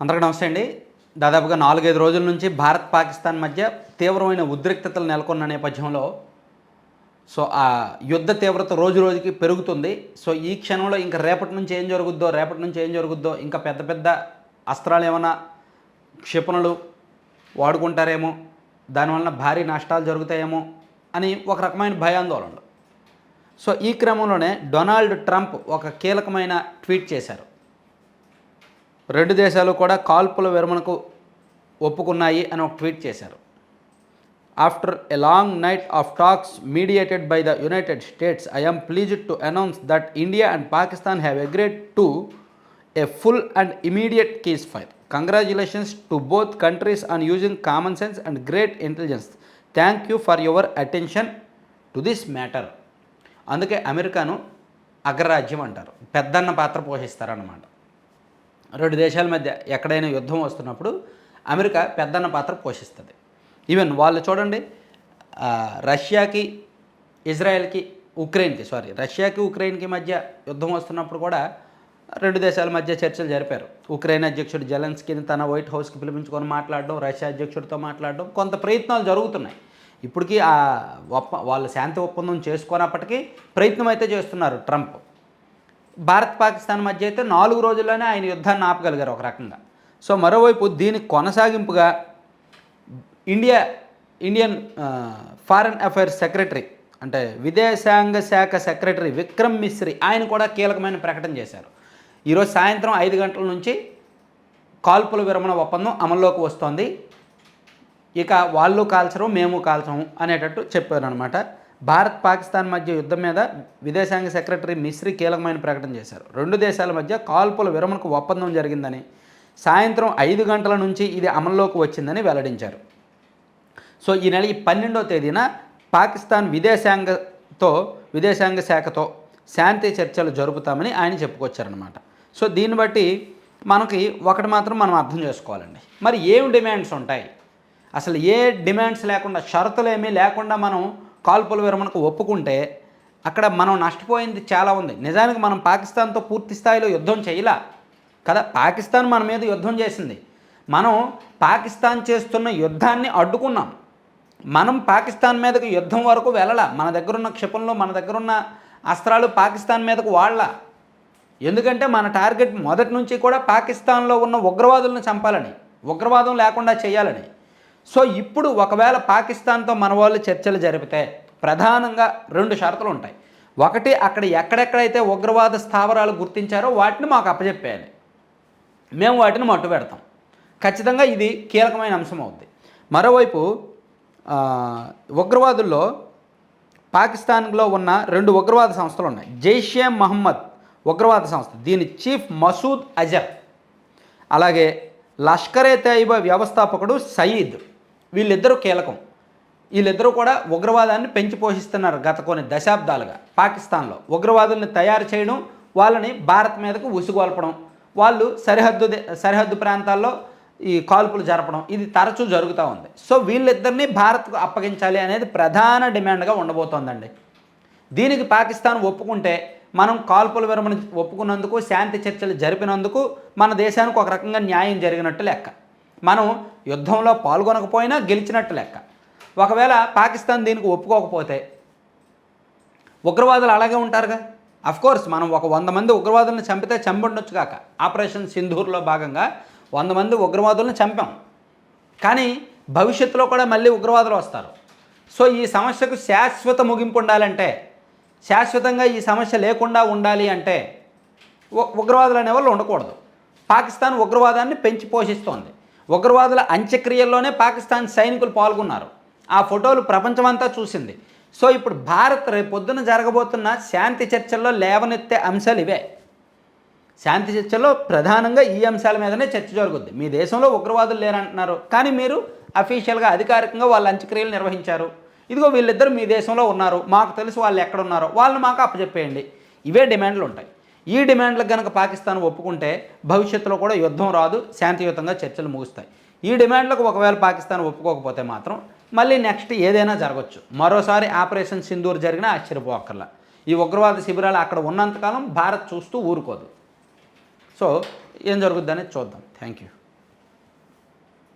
అందరికీ నమస్తే అండి. దాదాపుగా నాలుగైదు రోజుల నుంచి భారత్ పాకిస్తాన్ మధ్య తీవ్రమైన ఉద్రిక్తతలు నెలకొన్న నేపథ్యంలో సో ఆ యుద్ధ తీవ్రత రోజు రోజుకి పెరుగుతుంది. సో ఈ క్షణంలో ఇంకా రేపటి నుంచి ఏం జరుగుద్దో రేపటి నుంచి ఏం జరుగుద్దో ఇంకా పెద్ద పెద్ద అస్త్రాలు ఏమైనా క్షిపణులు వాడుకుంటారేమో దానివలన భారీ నష్టాలు జరుగుతాయేమో అని ఒక రకమైన భయాందోళనలు. సో ఈ క్రమంలోనే డొనాల్డ్ ట్రంప్ ఒక కీలకమైన ట్వీట్ చేశారు. రెండు దేశాలు కూడా కాల్పుల విరమణకు ఒప్పుకున్నాయి అని ఒక ట్వీట్ చేశారు. After a long night of talks mediated by the United States I am pleased to announce that India and Pakistan have agreed to a full and immediate ceasefire congratulations to both countries on using common sense and great intelligence thank you for your attention to this matter అందుకే అమెరికాను అగ్రరాజ్యం అంటారు. పెద్దన్న పాత్ర పోషిస్తారన్నమాట. రెండు దేశాల మధ్య ఎక్కడైనా యుద్ధం వస్తున్నప్పుడు అమెరికా పెద్దన్న పాత్ర పోషిస్తుంది. ఈవెన్ వాళ్ళు చూడండి రష్యాకి ఇజ్రాయెల్కి ఉక్రెయిన్కి సారీ రష్యాకి ఉక్రెయిన్కి మధ్య యుద్ధం వస్తున్నప్పుడు కూడా రెండు దేశాల మధ్య చర్చలు జరిపారు. ఉక్రెయిన్ అధ్యక్షుడు జెలెన్స్కీని తన వైట్ హౌస్కి పిలిపించుకొని మాట్లాడడం రష్యా అధ్యక్షుడితో మాట్లాడడం కొంత ప్రయత్నాలు జరుగుతున్నాయి. ఇప్పటికీ ఆ ఒప్ప వాళ్ళు శాంతి ఒప్పందం చేసుకున్నప్పటికీ ప్రయత్నం అయితే చేస్తున్నారు ట్రంప్. భారత్ పాకిస్తాన్ మధ్య అయితే నాలుగు రోజుల్లోనే ఆయన యుద్ధాన్ని ఆపగలిగారు ఒక రకంగా. సో మరోవైపు దీనికి కొనసాగింపుగా India Indian foreign affairs secretary అంటే విదేశాంగ శాఖ సెక్రటరీ విక్రమ్ మిశ్రీ ఆయన కూడా కీలకమైన ప్రకటన చేశారు. ఈరోజు సాయంత్రం ఐదు గంటల నుంచి కాల్పుల విరమణ ఒప్పందం అమల్లోకి వస్తోంది. ఇక వాళ్ళు కాల్చరు మేము కాల్చము అనేటట్టు చెప్పారనమాట భారత్ పాకిస్తాన్ మధ్య యుద్ధం మీద విదేశాంగ సెక్రటరీ మిశ్రీ కీలకమైన ప్రకటన చేశారు. రెండు దేశాల మధ్య కాల్పుల విరమణకు ఒప్పందం జరిగిందని సాయంత్రం ఐదు గంటల నుంచి ఇది అమల్లోకి వచ్చిందని వెల్లడించారు. సో ఈ నెల ఈ పన్నెండవ తేదీన పాకిస్తాన్ విదేశాంగతో విదేశాంగ శాఖతో శాంతి చర్చలు జరుపుతామని ఆయన చెప్పుకొచ్చారనమాట సో దీన్ని బట్టి మనకి ఒకటి మాత్రం మనం అర్థం చేసుకోవాలండి. మరి ఏం డిమాండ్స్ ఉంటాయి? అసలు ఏ డిమాండ్స్ లేకుండా షరతులు ఏమీ లేకుండా మనం కాల్పుల విరమణకు ఒప్పుకుంటే అక్కడ మనం నష్టపోయింది చాలా ఉంది. నిజానికి మనం పాకిస్తాన్తో పూర్తి స్థాయిలో యుద్ధం చేయలా. కదా? పాకిస్తాన్ మన మీద యుద్ధం చేసింది. మనం పాకిస్తాన్ చేస్తున్న యుద్ధాన్ని అడ్డుకున్నాం. మనం పాకిస్తాన్ మీదకు యుద్ధం వరకు వెళ్ళలా. మన దగ్గర ఉన్న క్షిపణులు మన దగ్గర ఉన్న అస్త్రాలు పాకిస్తాన్ మీదకు వాళ్ళ ఎందుకంటే మన టార్గెట్ మొదటి నుంచి కూడా పాకిస్తాన్లో ఉన్న ఉగ్రవాదులను చంపాలని ఉగ్రవాదం లేకుండా చేయాలని. సో ఇప్పుడు ఒకవేళ పాకిస్తాన్తో మన వాళ్ళు చర్చలు జరిపితే ప్రధానంగా రెండు షరతులు ఉంటాయి. ఒకటి అక్కడ ఎక్కడెక్కడైతే ఉగ్రవాద స్థావరాలు గుర్తించారో వాటిని మాకు అప్పచెప్పేయాలి మేము వాటిని మట్టు పెడతాం. ఖచ్చితంగా ఇది కీలకమైన అంశం అవుద్ది. మరోవైపు ఉగ్రవాదుల్లో పాకిస్తాన్లో ఉన్న రెండు ఉగ్రవాద సంస్థలు ఉన్నాయి. జైషే మహమ్మద్ ఉగ్రవాద సంస్థ దీని చీఫ్ మసూద్ అజర్ అలాగే లష్కరే తైబా వ్యవస్థాపకుడు సయీద్. వీళ్ళిద్దరూ కీలకం. వీళ్ళిద్దరూ కూడా ఉగ్రవాదాన్ని పెంచి పోషిస్తున్నారు గత కొన్ని దశాబ్దాలుగా. పాకిస్తాన్లో ఉగ్రవాదుల్ని తయారు చేయడం వాళ్ళని భారత్ మీదకు ఉసుగొల్పడం వాళ్ళు సరిహద్దు సరిహద్దు ప్రాంతాల్లో ఈ కాల్పులు జరపడం ఇది తరచూ జరుగుతూ ఉంది. సో వీళ్ళిద్దరిని భారత్కు అప్పగించాలి అనేది ప్రధాన డిమాండ్గా ఉండబోతోందండి. దీనికి పాకిస్తాన్ ఒప్పుకుంటే మనం కాల్పుల విరమణ ఒప్పుకున్నందుకు శాంతి చర్చలు జరిపినందుకు మన దేశానికి ఒక రకంగా న్యాయం జరిగినట్టు లెక్క. మనం యుద్ధంలో పాల్గొనకపోయినా గెలిచినట్టు లెక్క. ఒకవేళ పాకిస్తాన్ దీనికి ఒప్పుకోకపోతే ఉగ్రవాదులు అలాగే ఉంటారుగా? అఫ్ కోర్స్ మనం ఒక వంద మంది ఉగ్రవాదులను చంపితే చంపండొచ్చు కాక. ఆపరేషన్ సింధూర్లో భాగంగా వంద మంది ఉగ్రవాదులను చంపాం. కానీ భవిష్యత్తులో కూడా మళ్ళీ ఉగ్రవాదులు వస్తారు. సో ఈ సమస్యకు శాశ్వత ముగింపు ఉండాలంటే శాశ్వతంగా ఈ సమస్య లేకుండా ఉండాలి అంటే ఉ- ఉగ్రవాదులు అనేవాళ్ళు ఉండకూడదు. పాకిస్తాన్ ఉగ్రవాదాన్ని పెంచి పోషిస్తోంది. ఉగ్రవాదుల అంత్యక్రియల్లోనే పాకిస్తాన్ సైనికులు పాల్గొన్నారు. ఆ ఫోటోలు ప్రపంచమంతా చూసింది. సో ఇప్పుడు భారత్ రేపు పొద్దున జరగబోతున్న శాంతి చర్చల్లో లేవనెత్తే అంశాలు ఇవే. శాంతి చర్చలో ప్రధానంగా ఈ అంశాల మీదనే చర్చ జరుగుద్ది. మీ దేశంలో ఉగ్రవాదులు లేరంటున్నారు. కానీ మీరు అఫీషియల్గా అధికారికంగా వాళ్ళ అంత్యక్రియలు నిర్వహించారు. ఇదిగో వీళ్ళిద్దరు మీ దేశంలో ఉన్నారు. మాకు తెలుసు వాళ్ళు ఎక్కడ ఉన్నారో. వాళ్ళు మాకు అప్పచెప్పేయండి. ఇవే డిమాండ్లు ఉంటాయి ఈ డిమాండ్లకు కనుక పాకిస్తాన్ ఒప్పుకుంటే భవిష్యత్తులో కూడా యుద్ధం రాదు శాంతియుతంగా చర్చలు ముగుస్తాయి. ఈ డిమాండ్లకు ఒకవేళ పాకిస్తాన్ ఒప్పుకోకపోతే మాత్రం మళ్ళీ నెక్స్ట్ ఏదైనా జరగచ్చు. మరోసారి ఆపరేషన్ సింధూర్ జరిగినా ఆశ్చర్యపోక్కర్లా. ఈ ఉగ్రవాద శిబిరాలు అక్కడ ఉన్నంతకాలం భారత్ చూస్తూ ఊరుకోదు. సో ఏం జరుగుద్ది అనేది చూద్దాం. Thank you